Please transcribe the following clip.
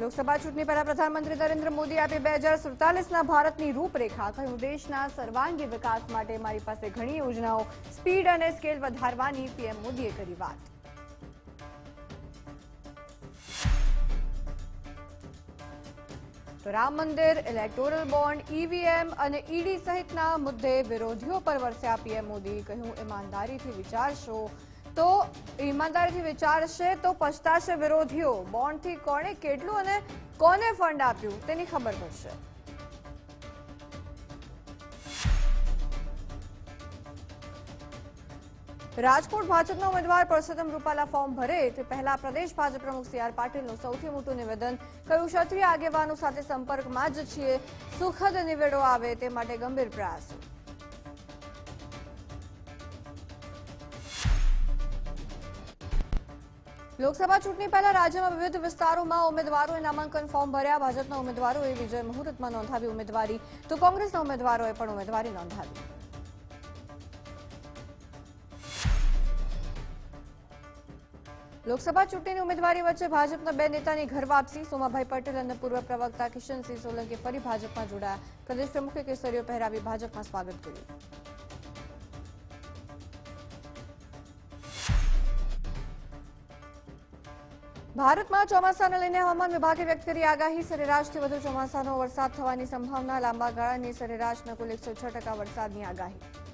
લોકસભા ચૂંટણી પહેલા પ્રધાનમંત્રી નરેન્દ્ર મોદી આપી બે હજાર સુડતાલીસના ભારતની રૂપરેખા. કહ્યું, દેશના સર્વાંગી વિકાસ માટે મારી પાસે ઘણી યોજનાઓ. સ્પીડ અને સ્કેલ વધારવાની પીએમ મોદીએ કરી વાત. Ram Mandir electoral bond EVM અને ઈડી સહિતના મુદ્દે વિરોધીઓ પર વરસ્યા પીએમ મોદી કહ્યું, ઈમાનદારીથી વિચારશો. તો ઈમાનદારીથી વિચારશે તો પછતાશે વિરોધીઓ. બોન્ડથી કોણે કેટલું અને કોને ફંડ આપ્યું તેની ખબર પડશે. રાજકોટ ભાજપના ઉમેદવાર પરસોત્તમ રૂપાલા ફોર્મ ભરે તે પહેલા પ્રદેશ ભાજપ પ્રમુખ સી આર પાટીલનું સૌથી મોટું નિવેદન. કહ્યું, ક્ષત્રિય આગેવાનો સાથે સંપર્કમાં જ છીએ. સુખદ નિવેડો આવે તે માટે ગંભીર પ્રયાસો. લોકસભા ચૂંટણી પહેલા રાજ્યમાં વિવિધ વિસ્તારોમાં ઉમેદવારોએ નામાંકન ફોર્મ ભર્યા. ભાજપના ઉમેદવારોએ વિજય મુહૂર્તમાં નોંધાવી ઉમેદવારી. તો કોંગ્રેસના ઉમેદવારોએ પણ ઉમેદવારી નોંધાવી. લોકસભા ચૂંટણીની ઉમેદવારી વચ્ચે ભાજપના બે નેતાની ઘર વાપસી. સોમાભાઈ પટેલ અને પૂર્વ પ્રવક્તા કિશનસિંહ સોલંકી ફરી ભાજપમાં જોડાયા. પ્રદેશ પ્રમુખે કેસરીઓ પહેરાવી ભાજપમાં સ્વાગત કર્યું. ભારતમાં ચોમાસાને લઈને હવામાન વિભાગે વ્યક્ત કરી આગાહી. સરેરાશથી વધુ ચોમાસાનો વરસાદ થવાની સંભાવના, લાંબા ગાળાની સરેરાશના કુલ એકસો છ ટકા વરસાદની આગાહી.